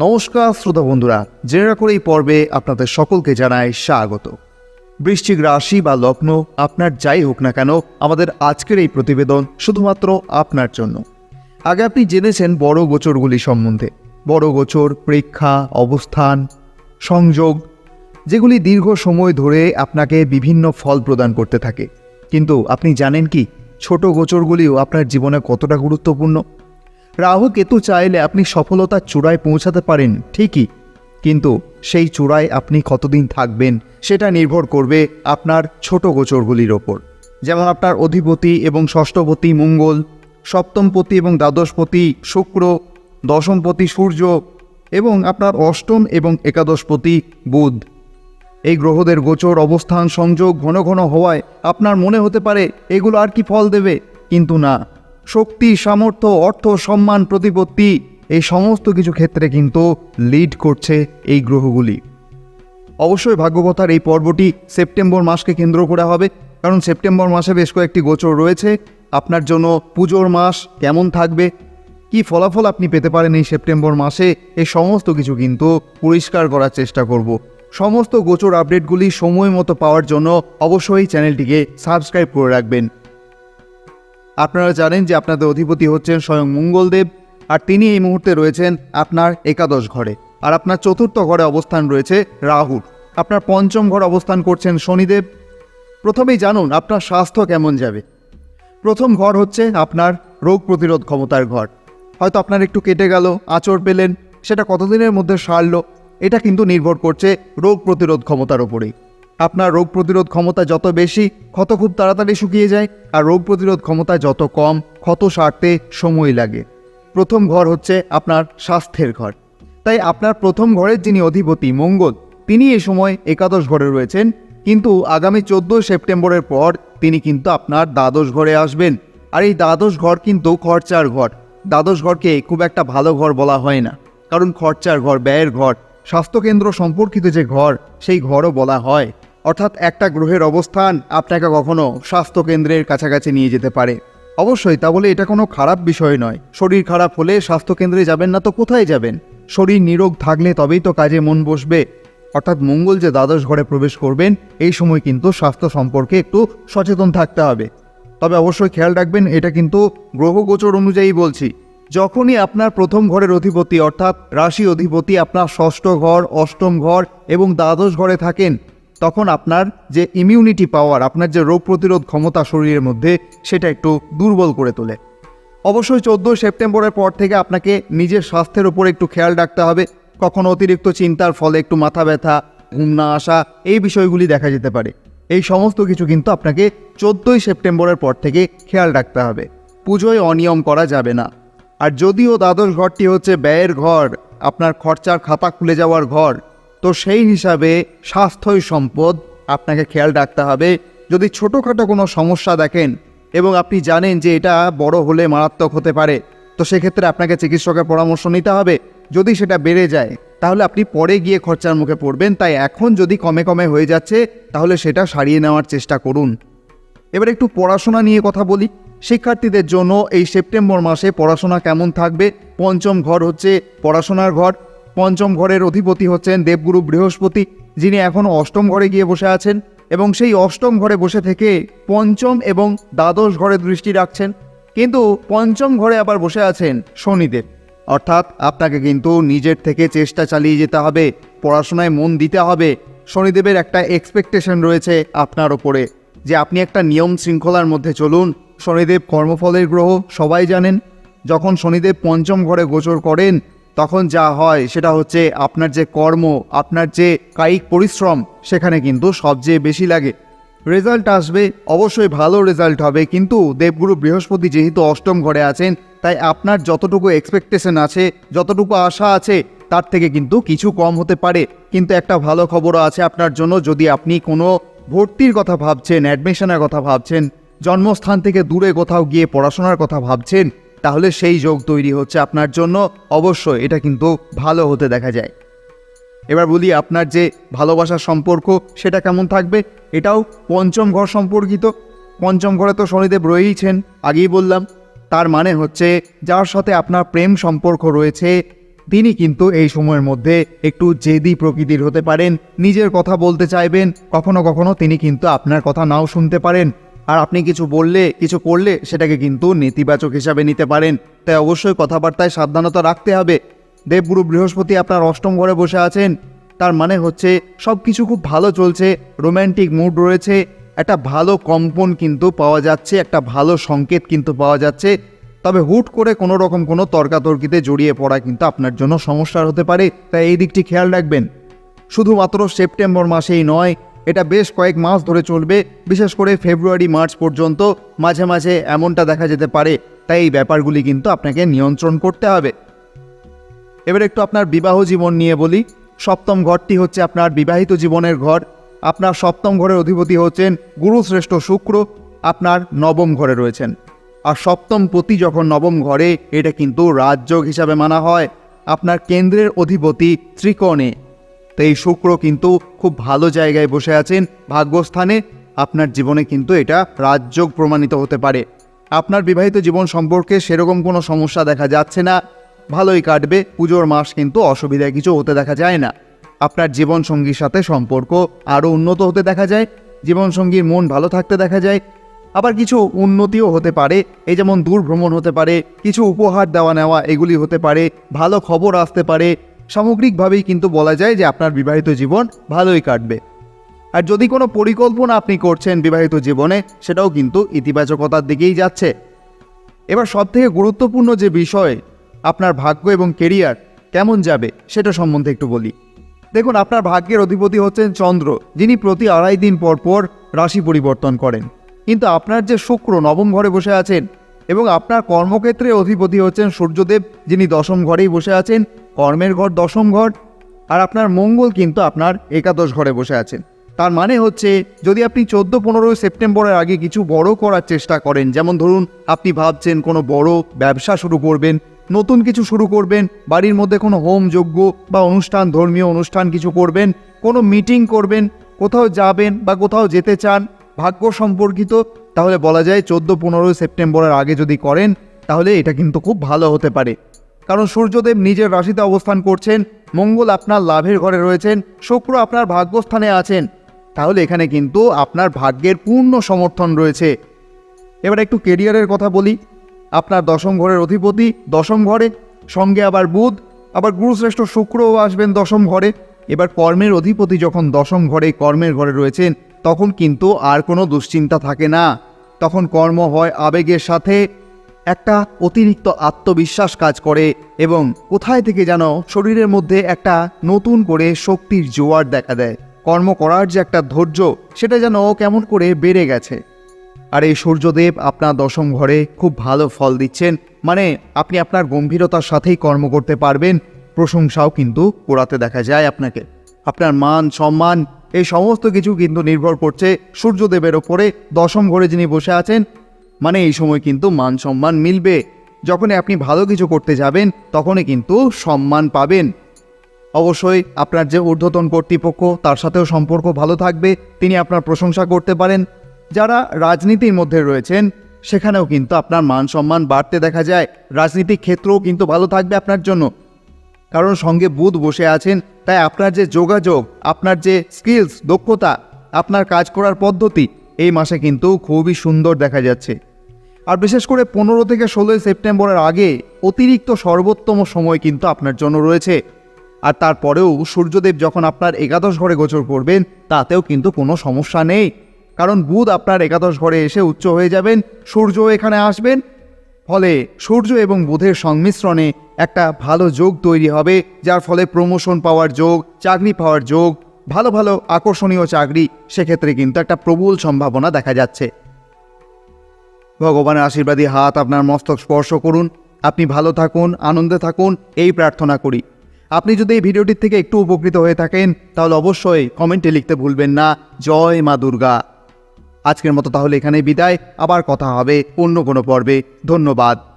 নমস্কার শ্রোতা বন্ধুরা, জেনে রাখুন এই পর্বে আপনাদের সকলকে জানায় স্বাগত। বৃশ্চিক রাশি বা লগ্ন আপনার যাই হোক না কেন, আমাদের আজকের এই প্রতিবেদন শুধুমাত্র আপনার জন্য। আগে আপনি জেনেছেন বড় গোচরগুলি সম্বন্ধে। বড় গোচর, প্রেক্ষা, অবস্থান, সংযোগ, যেগুলি দীর্ঘ সময় ধরে আপনাকে বিভিন্ন ফল প্রদান করতে থাকে। কিন্তু আপনি জানেন কি, ছোট গোচরগুলিও আপনার জীবনে কতটা গুরুত্বপূর্ণ? রাহু কেতু চাইলে আপনি সফলতার চূড়ায় পৌঁছাতে পারেন, ঠিকই। কিন্তু সেই চূড়ায় আপনি কতদিন থাকবেন সেটা নির্ভর করবে আপনার ছোট গোচরগুলির ওপর। যেমন আপনার অধিপতি এবং ষষ্ঠপতি মঙ্গল, সপ্তমপতি এবং দ্বাদশপতি শুক্র, দশমপতি সূর্য এবং আপনার অষ্টম এবং একাদশপতি বুধ। এই গ্রহদের গোচর, অবস্থান, সংযোগ ঘন ঘন হওয়ায় আপনার মনে হতে পারে, এগুলো আর কি ফল দেবে? কিন্তু না। শক্তি, সামর্থ্য, অর্থ, সম্মান, প্রতিপত্তি, এই সমস্ত কিছু ক্ষেত্রে কিন্তু লিড করছে এই গ্রহগুলি। অবশ্যই ভাগ্যবতার এই পর্বটি সেপ্টেম্বর মাসকে কেন্দ্র করে হবে, কারণ সেপ্টেম্বর মাসে বেশ কয়েকটি গোচর রয়েছে। আপনার জন্য পুজোর মাস কেমন থাকবে? কি ফলাফল আপনি পেতে পারেন এই সেপ্টেম্বর মাসে? এই সমস্ত কিছু কিন্তু পরিষ্কার করার চেষ্টা করব। সমস্ত গোচর আপডেটগুলি সময় মতো পাওয়ার জন্য অবশ্যই চ্যানেলটিকে সাবস্ক্রাইব করে রাখবেন। আপনারা জানেন যে আপনাদের অধিপতি হচ্ছেন স্বয়ং মঙ্গলদেব, আর তিনি এই মুহূর্তে রয়েছেন আপনার একাদশ ঘরে। আর আপনার চতুর্থ ঘরে অবস্থান রয়েছে রাহুর আপনার পঞ্চম ঘর অবস্থান করছেন শনিদেব। প্রথমেই জানুন, আপনার স্বাস্থ্য কেমন যাবে? প্রথম ঘর হচ্ছে আপনার রোগ প্রতিরোধ ক্ষমতার ঘর। হয়তো আপনার একটু কেটে গেল, আঁচড় পেলেন, সেটা কতদিনের মধ্যে সারল, এটা কিন্তু নির্ভর করছে রোগ প্রতিরোধ ক্ষমতার ওপরেই আপনার রোগ প্রতিরোধ ক্ষমতা যত বেশি, ক্ষত খুব তাড়াতাড়ি শুকিয়ে যায়, আর রোগ প্রতিরোধ ক্ষমতা যত কম, ক্ষত সারতে সময় লাগে। প্রথম ঘর হচ্ছে আপনার স্বাস্থ্যের ঘর। তাই আপনার প্রথম ঘরের যিনি অধিপতি মঙ্গল, তিনি এ সময় একাদশ ঘরে রয়েছেন, কিন্তু আগামী চোদ্দোই সেপ্টেম্বরের পর তিনি কিন্তু আপনার দ্বাদশ ঘরে আসবেন। আর এই দ্বাদশ ঘর কিন্তু খরচার ঘর। দ্বাদশ ঘরকে খুব একটা ভালো ঘর বলা হয় না, কারণ খরচার ঘর, ব্যয়ের ঘর। স্বাস্থ্যকেন্দ্র সম্পর্কিত যে ঘর, সেই ঘরও বলা হয়। অর্থাৎ একটা গ্রহের অবস্থান আপনাকে কখনো স্বাস্থ্যকেন্দ্রের কাছাকাছি নিয়ে যেতে পারে। অবশ্যই, তা বলে এটা কোনো খারাপ বিষয় নয়। শরীর খারাপ হলে স্বাস্থ্যকেন্দ্রে যাবেন না তো কোথায় যাবেন? শরীর নিরোগ থাকলে তবেই তো কাজে মন বসবে। অর্থাৎ মঙ্গল যে দ্বাদশ ঘরে প্রবেশ করবেন, এই সময় কিন্তু স্বাস্থ্য সম্পর্কে একটু সচেতন থাকতে হবে। তবে অবশ্যই খেয়াল রাখবেন, এটা কিন্তু গ্রহ গোচর অনুযায়ী বলছি। যখনই আপনার প্রথম ঘরের অধিপতি অর্থাৎ রাশি অধিপতি আপনার ষষ্ঠ ঘর, অষ্টম ঘর এবং দ্বাদশ ঘরে থাকেন তখন আপনার যে ইমিউনিটি পাওয়ার আপনার যে রোগ প্রতিরোধ ক্ষমতা শরীরের মধ্যে, সেটা একটু দুর্বল করে তোলে। অবশ্যই চোদ্দোই সেপ্টেম্বরের পর থেকে আপনাকে নিজের স্বাস্থ্যের উপর একটু খেয়াল রাখতে হবে। কখনো অতিরিক্ত চিন্তার ফলে একটু মাথা ব্যথা, ঘুম না আসা, এই বিষয়গুলি দেখা যেতে পারে। এই সমস্ত কিছু কিন্তু আপনাকে চোদ্দোই সেপ্টেম্বরের পর থেকে খেয়াল রাখতে হবে। পুজোয় অনিয়ম করা যাবে না। আর যদিও দ্বাদশ ঘরটি হচ্ছে ব্যয়ের ঘর, আপনার খরচার খাতা খুলে যাওয়ার ঘর তো সেই হিসাবে স্বাস্থ্যই সম্পদ। আপনাকে খেয়াল রাখতে হবে, যদি ছোটোখাটো কোনো সমস্যা দেখেন এবং আপনি জানেন যে এটা বড় হলে মারাত্মক হতে পারে, তো সেক্ষেত্রে আপনাকে চিকিৎসকের পরামর্শ নিতে হবে। যদি সেটা বেড়ে যায়, তাহলে আপনি পরে গিয়ে খরচার মুখে পড়বেন। তাই এখন যদি কমে কমে হয়ে যাচ্ছে, তাহলে সেটা সারিয়ে নেওয়ার চেষ্টা করুন। এবার একটু পড়াশোনা নিয়ে কথা বলি। শিক্ষার্থীদের জন্য এই সেপ্টেম্বর মাসে পড়াশোনা কেমন থাকবে? পঞ্চম ঘর হচ্ছে পড়াশোনার ঘর। পঞ্চম ঘরের অধিপতি হচ্ছেন দেবগুরু বৃহস্পতি, যিনি এখন অষ্টম ঘরে গিয়ে বসে আছেন এবং সেই অষ্টম ঘরে বসে থেকে পঞ্চম এবং দ্বাদশ ঘরে দৃষ্টি রাখছেন। কিন্তু পঞ্চম ঘরে আবার বসে আছেন শনিদেব। অর্থাৎ আপনাকে কিন্তু নিজের থেকে চেষ্টা চালিয়ে যেতে হবে, পড়াশোনায় মন দিতে হবে। শনিদেবের একটা এক্সপেকটেশন রয়েছে আপনার ওপরে, যে আপনি একটা নিয়ম শৃঙ্খলার মধ্যে চলুন। শনিদেব কর্মফলের গ্রহ, সবাই জানেন। যখন শনিদেব পঞ্চম ঘরে গোচর করেন তখন যা হয় সেটা হচ্ছে আপনার যে কর্ম, আপনার যে কায়িক পরিশ্রম, সেখানে কিন্তু সবচেয়ে বেশি লাগে। রেজাল্ট আসবে, অবশ্যই ভালো রেজাল্ট হবে, কিন্তু দেবগুরু বৃহস্পতি যেহেতু অষ্টম ঘরে আছেন, তাই আপনার যতটুকু এক্সপেকটেশন আছে, যতটুকু আশা আছে, তার থেকে কিন্তু কিছু কম হতে পারে। কিন্তু একটা ভালো খবরও আছে আপনার জন্য, যদি আপনি কোনো ভর্তির কথা ভাবছেন অ্যাডমিশনের কথা ভাবছেন, জন্মস্থান থেকে দূরে কোথাও গিয়ে পড়াশোনার কথা ভাবছেন তাহলে সেই যোগ তৈরি হচ্ছে আপনার জন্য। অবশ্যই এটা কিন্তু ভালো হতে দেখা যায়। এবার বলি আপনার যে ভালোবাসার সম্পর্ক, সেটা কেমন থাকবে? এটাও পঞ্চম ঘর সম্পর্কিত। পঞ্চম ঘরে তো শনিদেব রয়েইছেন, আগেই বললাম। তার মানে হচ্ছে যার সাথে আপনার প্রেম সম্পর্ক রয়েছে, তিনি কিন্তু এই সময়ের মধ্যে একটু জেদি প্রকৃতির হতে পারেন, নিজের কথা বলতে চাইবেন, কখনো কখনো তিনি কিন্তু আপনার কথা নাও শুনতে পারেন। আর আপনি কিছু বললে, কিছু করলে সেটাকে কিন্তু নেতিবাচক হিসাবে নিতে পারেন। তাই অবশ্যই কথাবার্তায় সাবধানতা রাখতে হবে। দেবগুরু বৃহস্পতি আপনার অষ্টম ঘরে বসে আছেন। তার মানে হচ্ছে সব কিছু খুব ভালো চলছে, রোম্যান্টিক মুড রয়েছে, একটা ভালো কম্পন কিন্তু পাওয়া যাচ্ছে, একটা ভালো সংকেত কিন্তু পাওয়া যাচ্ছে। তবে হুট করে কোনো রকম কোনো তর্কাতর্কিতে জড়িয়ে পড়া কিন্তু আপনার জন্য সমস্যার হতে পারে। তাই এই দিকটি খেয়াল রাখবেন। শুধুমাত্র সেপ্টেম্বর মাসেই নয় এটা বেশ কয়েক মাস ধরে চলবে, বিশেষ করে ফেব্রুয়ারি, মার্চ পর্যন্ত। মাঝে মাঝে এমনটা দেখা যেতে পারে, তাই এই ব্যাপারগুলি কিন্তু আপনাকে নিয়ন্ত্রণ করতে হবে। এবার একটু আপনার বিবাহ জীবন নিয়ে বলি। সপ্তম ঘরটি হচ্ছে আপনার বিবাহিত জীবনের ঘর। আপনার সপ্তম ঘরের অধিপতি হচ্ছেন গুরুশ্রেষ্ঠ শুক্র, আপনার নবম ঘরে রয়েছেন। আর সপ্তম পতি যখন নবম ঘরে, এটা কিন্তু রাজযোগ হিসাবে মানা হয়। আপনার কেন্দ্রের অধিপতি ত্রিকোণে। তো এই শুক্র কিন্তু খুব ভালো জায়গায় বসে আছেন। ভাগ্যস্থানে আপনার জীবনে কিন্তু এটা রাজযোগ প্রমাণিত হতে পারে। আপনার বিবাহিত জীবন সম্পর্কে সেরকম কোনো সমস্যা দেখা যাচ্ছে না। ভালোই কাটবে, পুজোর মাস কিন্তু অসুবিধা কিছু হতে দেখা যায় না। আপনার জীবনসঙ্গীর সাথে সম্পর্ক আরও উন্নত হতে দেখা যায়, জীবনসঙ্গীর মন ভালো থাকতে দেখা যায়। আবার কিছু উন্নতিও হতে পারে, এই যেমন দূর ভ্রমণ হতে পারে, কিছু উপহার দেওয়া নেওয়া এগুলি হতে পারে, ভালো খবর আসতে পারে সামগ্রিকভাবেই কিন্তু বলা যায় যে আপনার বিবাহিত জীবন ভালোই কাটবে। আর যদি কোনো পরিকল্পনা আপনি করছেন বিবাহিত জীবনে, সেটাও কিন্তু ইতিবাচকতার দিকেই যাচ্ছে। এবার সবথেকে গুরুত্বপূর্ণ যে বিষয়, আপনার ভাগ্য এবং কেরিয়ার কেমন যাবে, সেটা সম্বন্ধে একটু বলি। দেখুন, আপনার ভাগ্যের অধিপতি হচ্ছেন চন্দ্র, যিনি প্রতি আড়াই দিন পর পর রাশি পরিবর্তন করেন। কিন্তু আপনার যে শুক্র নবম ঘরে বসে আছেন এবং আপনার কর্মক্ষেত্রে অধিপতি হচ্ছেন সূর্যদেব, যিনি দশম ঘরেই বসে আছেন। কর্মের ঘর দশম ঘর। আর আপনার মঙ্গল কিন্তু আপনার একাদশ ঘরে বসে আছেন। তার মানে হচ্ছে, যদি আপনি চোদ্দ পনেরোই সেপ্টেম্বরের আগে কিছু বড় করার চেষ্টা করেন, যেমন ধরুন, আপনি ভাবছেন কোনো বড় ব্যবসা শুরু করবেন, নতুন কিছু শুরু করবেন, বাড়ির মধ্যে কোনো হোম যজ্ঞ বা অনুষ্ঠান, ধর্মীয় অনুষ্ঠান কিছু করবেন, কোনো মিটিং করবেন, কোথাও যাবেন বা কোথাও যেতে চান ভাগ্য সম্পর্কিত, তাহলে বলা যায় চোদ্দ পনেরোই সেপ্টেম্বরের আগে যদি করেন, তাহলে এটা কিন্তু খুব ভালো হতে পারে। কারণ সূর্যদেব নিজের রাশিতে অবস্থান করছেন, মঙ্গল আপনার লাভের ঘরে রয়েছেন, শুক্র আপনার ভাগ্যস্থানে আছেন। তাহলে এখানে কিন্তু আপনার ভাগ্যের পূর্ণ সমর্থন রয়েছে। এবার একটু কেরিয়ারের কথা বলি। আপনার দশম ঘরের অধিপতি দশম ঘরে, সঙ্গে আবার বুধ, আবার গুরুশ্রেষ্ঠ শুক্রও আসবেন দশম ঘরে। এবার কর্মের অধিপতি যখন দশম ঘরে কর্মের ঘরে রয়েছেন তখন কিন্তু আর কোনো দুশ্চিন্তা থাকে না। তখন কর্ম হয় আবেগের সাথে। একটা অতিরিক্ত আত্মবিশ্বাস কাজ করে এবং কোথায় থেকে যেন শরীরের মধ্যে একটা নতুন করে শক্তির জোয়ার দেখা দেয়। কর্ম করার যে একটা ধৈর্য, সেটা যেন কেমন করে বেড়ে গেছে। আর এই সূর্যদেব আপনার দশম ঘরে খুব ভালো ফল দিচ্ছেন। মানে আপনি আপনার গম্ভীরতার সাথেই কর্ম করতে পারবেন। প্রশংসাও কিন্তু পোড়াতে দেখা যায় আপনাকে। আপনার মান, সম্মান এই সমস্ত কিছু কিন্তু নির্ভর করছে সূর্যদেবের ওপরে। দশম ঘরে যিনি বসে আছেন মানে এই সময় কিন্তু মান সম্মান মিলবে। যখনই আপনি ভালো কিছু করতে যাবেন, তখনই কিন্তু সম্মান পাবেন। অবশ্যই আপনার যে ঊর্ধ্বতন কর্তৃপক্ষ, তার সাথেও সম্পর্ক ভালো থাকবে, তিনি আপনার প্রশংসা করতে পারেন। যারা রাজনীতির মধ্যে রয়েছেন, সেখানেও কিন্তু আপনার মান সম্মান বাড়তে দেখা যায়। রাজনীতিক ক্ষেত্রও কিন্তু ভালো থাকবে আপনার জন্য। কারণ সঙ্গে বুধ বসে আছেন, তাই আপনার যে যোগাযোগ, আপনার যে স্কিলস দক্ষতা, আপনার কাজ করার পদ্ধতি, এই মাসে কিন্তু খুবই সুন্দর দেখা যাচ্ছে। আর বিশেষ করে পনেরো থেকে ষোলোই সেপ্টেম্বরের আগে অতিরিক্ত সর্বোত্তম সময় কিন্তু আপনার জন্য রয়েছে। আর তারপরেও সূর্যদেব যখন আপনার একাদশ ঘরে গোচর করবেন, তাতেও কিন্তু কোনো সমস্যা নেই। কারণ বুধ আপনার একাদশ ঘরে এসে উচ্চ হয়ে যাবেন সূর্য এখানে আসবেন। ফলে সূর্য এবং বুধের সংমিশ্রণে একটা ভালো যোগ তৈরি হবে, যার ফলে প্রমোশন পাওয়ার যোগ, চাকরি পাওয়ার যোগ, ভালো ভালো আকর্ষণীয় চাকরি, সেক্ষেত্রে কিন্তু একটা প্রবল সম্ভাবনা দেখা যাচ্ছে। ভগবানের আশীর্বাদী হাত আপনার মস্তক স্পর্শ করুন, আপনি ভালো থাকুন, আনন্দে থাকুন, এই প্রার্থনা করি। আপনি যদি এই ভিডিওটির থেকে একটু উপকৃত হয়ে থাকেন, তাহলে অবশ্যই কমেন্টে লিখতে ভুলবেন না, জয় মা দুর্গা। আজকের মতো তাহলে এখানে বিদায়, আবার কথা হবে অন্য কোনো পর্বে। ধন্যবাদ।